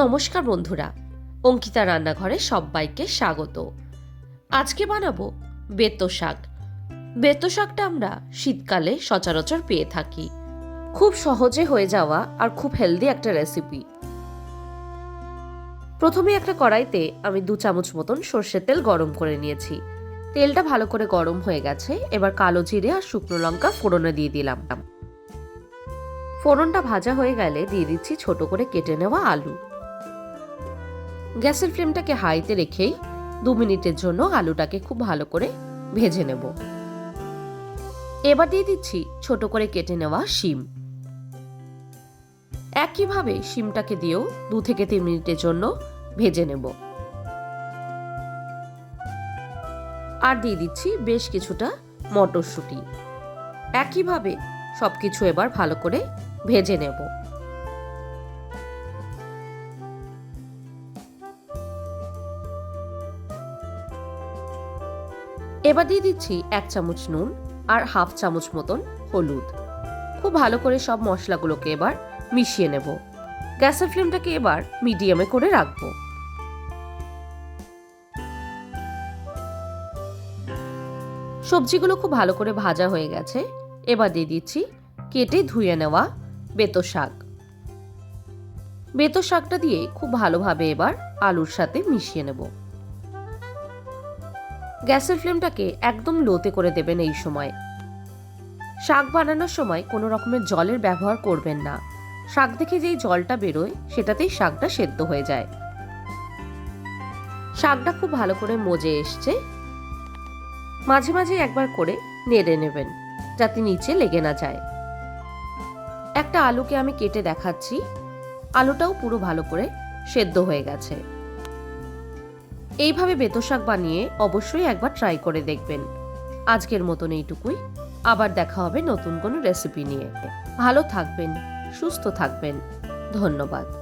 নমস্কার বন্ধুরা, অঙ্কিতা রান্নাঘরে সবাইকে স্বাগত। আজকে বানাবো বেতো শাক। বেতো শাকটা আমরা শীতকালে সচরাচর পেয়ে থাকি। খুব সহজে হয়ে যাওয়া আর খুব হেলদি একটা রেসিপি প্রথমে একটা কড়াইতে আমি দু চামচ মতন সর্ষের তেল গরম করে নিয়েছি। তেলটা ভালো করে গরম হয়ে গেছে, এবার কালো জিরে আর শুকনো লঙ্কা ফোড়নে দিয়ে দিলাম। ফোড়নটা ভাজা হয়ে গেলে দিয়ে দিচ্ছি ছোট করে কেটে নেওয়া আলু। গ্যাসের ফ্লেমটাকে হাইতে রেখেই দু মিনিটের জন্য আলুটাকে খুব ভালো করে ভেজে নেব। এবার দিয়ে দিচ্ছি ছোট করে কেটে নেওয়া শিম। একইভাবে শিমটাকে দিয়েও দু থেকে তিন মিনিটের জন্য ভেজে নেব। আর দিয়ে দিচ্ছি বেশ কিছুটা মটরশুঁটি। একইভাবে সবকিছু এবার ভালো করে ভেজে নেব। এবার দিয়ে দিচ্ছি এক চামচ নুন আর হাফ চামচ মতন হলুদ। খুব ভালো করে সব মশলাগুলোকে এবার মিশিয়ে নেব। গ্যাসের ফ্লেমটাকে এবার মিডিয়ামে করে রাখব। সবজিগুলো খুব ভালো করে ভাজা হয়ে গেছে। এবার দিয়ে দিচ্ছি কেটে ধুয়ে নেওয়া বেতো শাক। বেতো শাকটা দিয়ে খুব ভালোভাবে এবার আলুর সাথে মিশিয়ে নেব। গ্যাসের ফ্লেমটাকে একদম লোতে করে দেবেন এই সময়। শাক বানানোর সময় কোনো রকমের জলের ব্যবহার করবেন না। শাক থেকে যেই জলটা বেরোয়, সেটাতেই শাকটা সেদ্ধ হয়ে যায়। শাকটা খুব ভালো করে মজে এসছে। মাঝে মাঝে একবার করে নেড়ে নেবেন, যাতে নিচে লেগে না যায়। একটা আলুকে আমি কেটে দেখাচ্ছি। আলুটাও পুরো ভালো করে সেদ্ধ হয়ে গেছে। এইভাবে বেতশাক বানিয়ে অবশ্যই একবার ট্রাই করে দেখবেন। আজকের মতন এইটুকুই। আবার দেখা হবে নতুন কোনো রেসিপি নিয়ে। ভালো থাকবেন, সুস্থ থাকবেন। ধন্যবাদ।